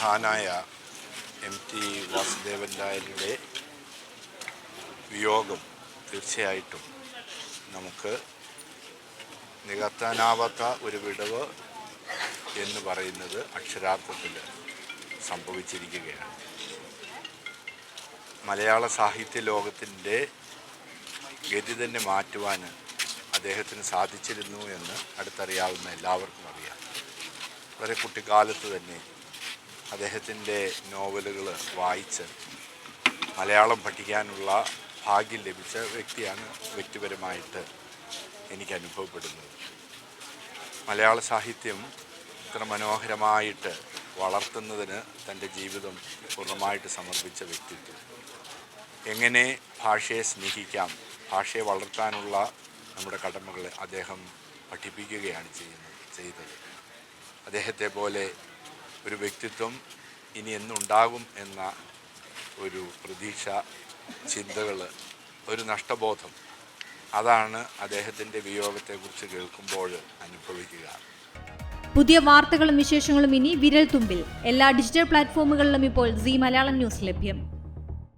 മഹാനായ M T Vasudevan നായരുടെ വിയോഗം തീർച്ചയായിട്ടും നമുക്ക് നികത്താനാവാത്ത ഒരു വിടവ് എന്ന് പറയുന്നത് അക്ഷരാർത്ഥത്തിൽ സംഭവിച്ചിരിക്കുകയാണ്. മലയാള സാഹിത്യ ലോകത്തിന്റെ ഗതി തന്നെ മാറ്റുവാൻ അദ്ദേഹത്തിന് സാധിച്ചിരുന്നു എന്ന് അടുത്തറിയാവുന്ന എല്ലാവർക്കും അറിയാം. വളരെ കുട്ടിക്കാലത്ത് തന്നെ അദ്ദേഹത്തിന്റെ നോവലുകൾ വായിച്ച് മലയാളം പഠിക്കാനുള്ള ഭാഗ്യം ലഭിച്ച വ്യക്തിയാണ് വ്യക്തിപരമായിട്ട് എനിക്ക് അനുഭവപ്പെടുന്നത്. മലയാള സാഹിത്യം ഇത്ര മനോഹരമായിട്ട് വളർത്തുന്നതിന് തന്റെ ജീവിതം പൂർണമായിട്ട് സമർപ്പിച്ച വ്യക്തിത്വം. എങ്ങനെ ഭാഷയെ സ്നേഹിക്കാം ഭാഷയെ വളർത്താനുള്ള നമ്മുടെ കടമകൾ അദ്ദേഹം പഠിപ്പിക്കുകയാണ് ചെയ്യുന്നത് ചെയ്തത്. അദ്ദേഹത്തെ പോലെ ഒരു വ്യക്തിത്വം ഇനി എന്നുണ്ടാകും എന്ന ഒരു പ്രതീക്ഷ ചിന്തകൾ ഒരു നഷ്ടബോധം അതാണ് അദ്ദേഹത്തിന്റെ വിയോഗത്തെക്കുറിച്ച് കേൾക്കുമ്പോൾ അനുഭവിക്കുക. പുതിയ വാർത്തകളും വിശേഷങ്ങളും ഇനി വിരൽ തുമ്പിൽ എല്ലാ ഡിജിറ്റൽ പ്ലാറ്റ്ഫോമുകളിലും ഇപ്പോൾ സി മലയാളം ന്യൂസ് ലഭ്യം.